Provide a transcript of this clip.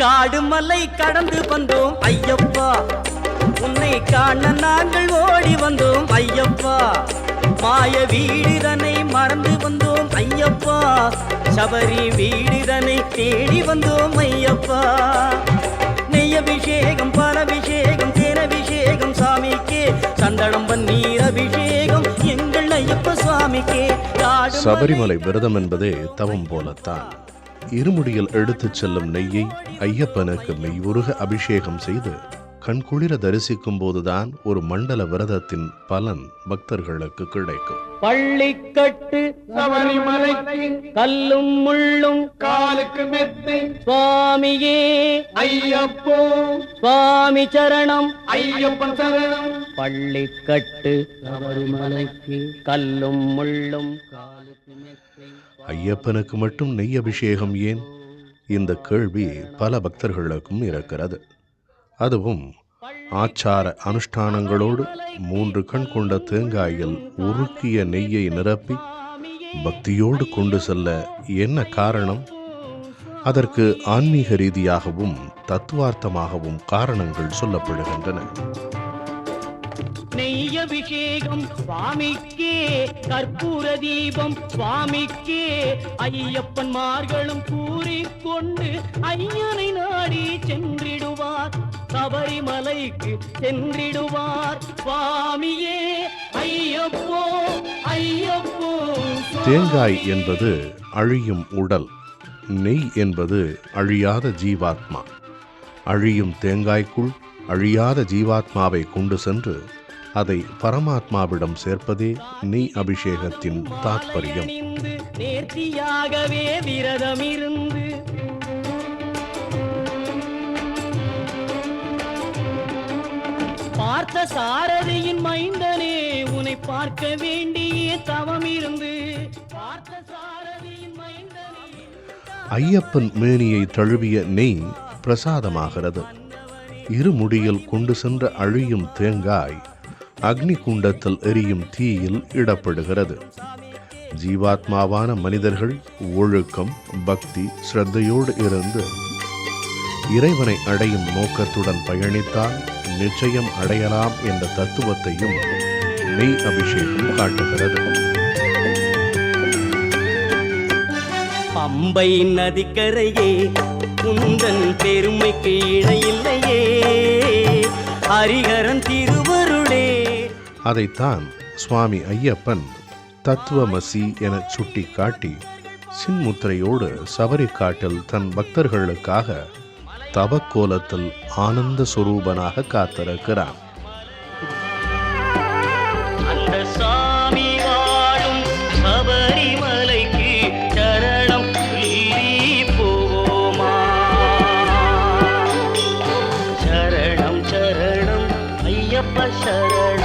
காடு மலை கடந்து வந்தோம். ஐயப்பா உன்னை காண நாங்கள் ஓடி வந்தோம். ஐயப்பா மாய வீடுதனை மறந்து வந்தோம். ஐயப்பா சபரி வீடுதனை தேடி வந்தோம். ஐயப்பா நெய்யபிஷேகம் பாலபிஷேகம் தேனபிஷேகம் சாமிக்கே. சந்தனம் பன்னீர் அபிஷேகம் எங்கள் ஐயப்ப சுவாமிக்கே. சபரிமலை விரதம் என்பதே தவம் போலத்தான். இருமுடியில் எடுத்துச் செல்லும் நெய்யை ஐயப்பனுக்கு மெய்வுருக அபிஷேகம் செய்து கண்குளிர தரிசிக்கும் போதுதான் ஒரு மண்டல விரதத்தின் பலன் பக்தர்களுக்கு கிடைக்கும். பள்ளிக்கட்டு சபரிமலைக்கு கல்லும் முள்ளும் காலுக்கு மெத்தை சுவாமியே. ஐயப்போ. சுவாமி சரணம். ஐயப்பன் சரணம். பள்ளிக்கட்டு சபரிமலைக்கு கல்லும் முள்ளும் காலுக்கு மெத்தை ஐயப்பனுக்கு மட்டும் நெய் அபிஷேகம் ஏன்? இந்த கேள்வி பல பக்தர்களுக்கும் இருக்கிறது. அதுவும் ஆச்சார அனுஷ்டானங்களோடு மூன்று கண் கொண்ட தேங்காயில் உருக்கிய நெய்யை நிரப்பி பக்தியோடு கொண்டு செல்ல என்ன காரணம்? அதற்கு ஆன்மீக ரீதியாகவும் தத்துவார்த்தமாகவும் காரணங்கள் சொல்லப்படுகின்றன. நெய் அபிஷேகம் சுவாமிக்கே கற்பூர தீபம் சுவாமிக்கே ஐயப்பன்மார்களும் கூறிக்கொண்டு ஐயனை நாடி சென்றிடும். சபரிமலைக்கு சென்றிடுவார். சுவாமியே ஐயப்போ ஐயப்போ தேங்காய் என்பது அழியும் உடல் நெய் என்பது அழியாத ஜீவாத்மா. அழியும் தேங்காய்க்குள் அழியாத ஜீவாத்மாவை கொண்டு சென்று அதை பரமாத்மாவிடம் சேர்ப்பதே நெய் அபிஷேகத்தின் அணிந்து நேர்த்தியாகவே விரதம் பார்த்த சாரதியின் மைந்தனே உன்னை பார்க்க வேண்டிய தவம் இருந்து. பார்த்த சாரதியின் மைந்தனே ஐயப்பன் மேனியை தழுவிய நெய் பிரசாதமாகிறது. இருமுடியில் கொண்டு சென்ற அழியும் தேங்காய் அக்னி குண்டத்தில் எரியும் தீயில் இடப்படுகிறது. ஜீவாத்மாவான மனிதர்கள் ஒழுக்கம் பக்தி ஸ்ரத்தையோடு இருந்து இறைவனை அடையும் நோக்கத்துடன் பயணித்தால் நிச்சயம் அடையலாம் என்ற தத்துவத்தையும் நெய் அபிஷேகம் காட்டுகிறது. பம்பை நதிக்கரையே உந்தன் பெருமைக்கு இணையில்லையே ஹரிஹரன் திருவருளே. அதைத்தான் சுவாமி ஐயப்பன் தத்துவமசி என சுட்டி காட்டி சின்முத்திரையோடு சபரிக்காட்டில் தன் பக்தர்களுக்காக தவக்கோலத்தில் ஆனந்த சுரூபனாக காத்திருக்கிறான். சரணம் சரணம் ஐயப்ப சரணம்.